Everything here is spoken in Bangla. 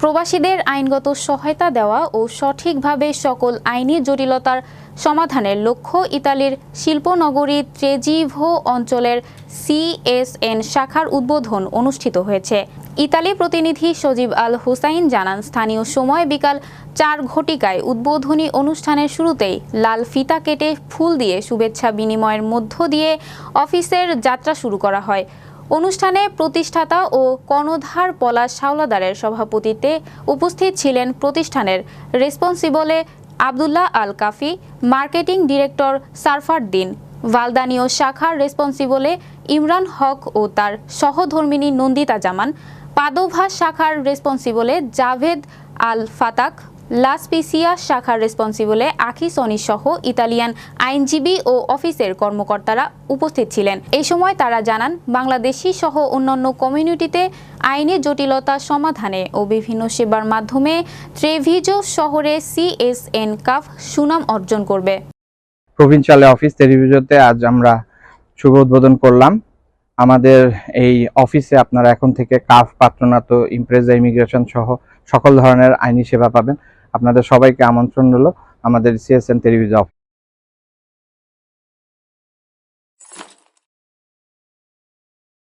প্রবাসীদের আইনগত সহায়তা দেওয়া ও সঠিকভাবে সকল আইনি জটিলতার সমাধানের লক্ষ্য ইতালির শিল্পনগরী ট্রেজিভো অঞ্চলের সিএসএন শাখার উদ্বোধন অনুষ্ঠিত হয়েছে। ইতালি প্রতিনিধি সজীব আল হুসাইন জানান, স্থানীয় সময় বিকাল চার ঘটিকায় উদ্বোধনী অনুষ্ঠানের শুরুতেই লাল ফিতা কেটে ফুল দিয়ে শুভেচ্ছা বিনিময়ের মধ্য দিয়ে অফিসের যাত্রা শুরু করা হয়। অনুষ্ঠানে প্রতিষ্ঠাতা ও কর্ণধার পলাশ শাওলাদারের সভাপতিত্বে উপস্থিত ছিলেন প্রতিষ্ঠানের রেসপন্সিবলে আবদুল্লাহ আল কাফি, মার্কেটিং ডিরেক্টর সারফার-দিন ভালদানীয় শাখার রেসপন্সিবলে ইমরান হক ও তার সহধর্মিনী নন্দিতা জামান পাদোভাস শাখার রেসপন্সিবলে জাভেদ আল ফাতাক লাসপিসিয়া শাখার রেসপন্সিবলে আখি সনি সহ ইতালিয়ান আইনজীবী ও অফিসের কর্মকর্তারা উপস্থিত ছিলেন। এই সময় তারা জানান, বাংলাদেশি সহ অন্যান্য কমিউনিটিতে আইনি জটিলতা সমাধানে ও বিভিন্ন সেবার মাধ্যমে ট্রেভিজো শহরে সিএসএন কাফ সুনাম অর্জন করবে। প্রভিনশিয়াল অফিস টেলিভিশনতে আজ আমরা শুভ উদ্বোধন করলাম। আমাদের এই অফিসে আপনারা এখন থেকে কাফ পাত্রনাত ইমপ্রেজা ইমিগ্রেশন সহ সকল ধরনের আইনি সেবা পাবেন। আপনাদের সবাইকে আমন্ত্রণ রইল আমাদের সিএসএন টেলিভিশন